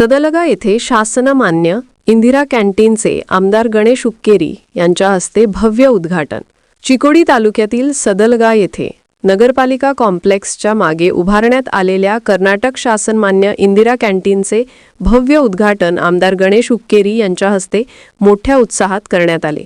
सदलगा येथे शासनमान्य इंदिरा कॅन्टीनचे आमदार गणेश उक्केरी यांच्या हस्ते भव्य उद्घाटन. चिकोडी तालुक्यातील सदलगा येथे नगरपालिका कॉम्प्लेक्सच्या मागे उभारण्यात आलेल्या कर्नाटक शासनमान्य इंदिरा कॅन्टीनचे भव्य उद्घाटन आमदार गणेश उक्केरी यांच्या हस्ते मोठ्या उत्साहात करण्यात आले.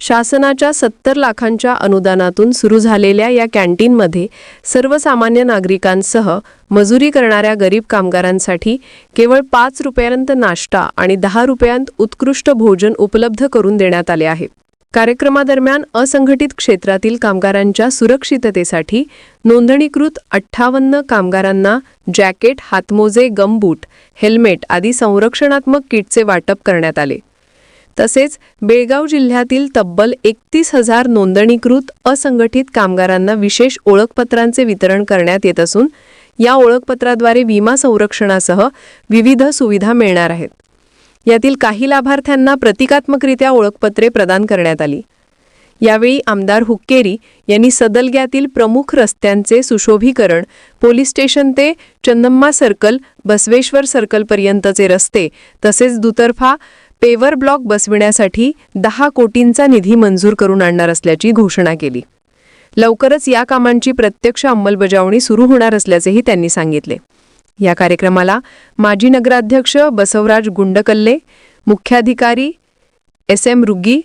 शासनाच्या सत्तर लाखांच्या अनुदानातून सुरू झालेल्या या कॅन्टीनमध्ये सर्वसामान्य नागरिकांसह मजुरी करणाऱ्या गरीब कामगारांसाठी केवळ पाच रुपयांत नाश्ता आणि दहा रुपयांत उत्कृष्ट भोजन उपलब्ध करून देण्यात आले आहे. कार्यक्रमादरम्यान असंघटित क्षेत्रातील कामगारांच्या सुरक्षिततेसाठी नोंदणीकृत अठ्ठावन्न कामगारांना जॅकेट हातमोजे गमबूट हेल्मेट आदी संरक्षणात्मक किटचे वाटप करण्यात आले. तसेच बेळगाव जिल्ह्यातील तब्बल एकतीस हजार नोंदणीकृत असंघटित कामगारांना विशेष ओळखपत्रांचे वितरण करण्यात येत असून या ओळखपत्राद्वारे विमा संरक्षणासह विविध सुविधा मिळणार आहेत. यातील काही लाभार्थ्यांना प्रतिकात्मकरित्या ओळखपत्रे प्रदान करण्यात आली. यावेळी आमदार हुक्केरी यांनी सदलग्यातील प्रमुख रस्त्यांचे सुशोभीकरण पोलीस स्टेशन ते चंदम्मा सर्कल बसवेश्वर सर्कलपर्यंतचे रस्ते तसेच दुतर्फा पेवर ब्लॉक बसविण्यासाठी दहा कोटींचा निधी मंजूर करून आणणार असल्याची घोषणा केली. लवकरच या कामांची प्रत्यक्ष अंमलबजावणी सुरू होणार असल्याचेही त्यांनी सांगितले. या कार्यक्रमाला माजी नगराध्यक्ष बसवराज गुंडकल्ले मुख्याधिकारी S M Ruggi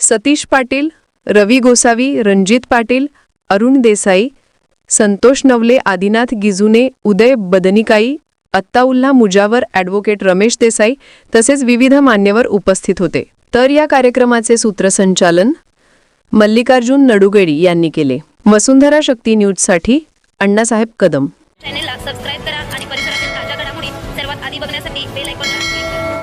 Satish Patil Ravi Gosavi Ranjit Patil Arun Desai Santosh Navale Adinath Gijune Uday Badnikai Attaullah Mujawar advocate Ramesh Desai तसेच विविध मान्यवर उपस्थित होते. तर या कार्यक्रमाचे सूत्रसंचालन मल्लिकार्जुन नडुगेडी यांनी केले. वसुंधरा शक्ती न्यूजसाठी अण्णासाहेब कदम. चॅनेलला सबस्क्राईब करा आणि परिसरातील ताज्या घडामोडी सर्वात आधी बघण्यासाठी बेल आयकॉनला क्लिक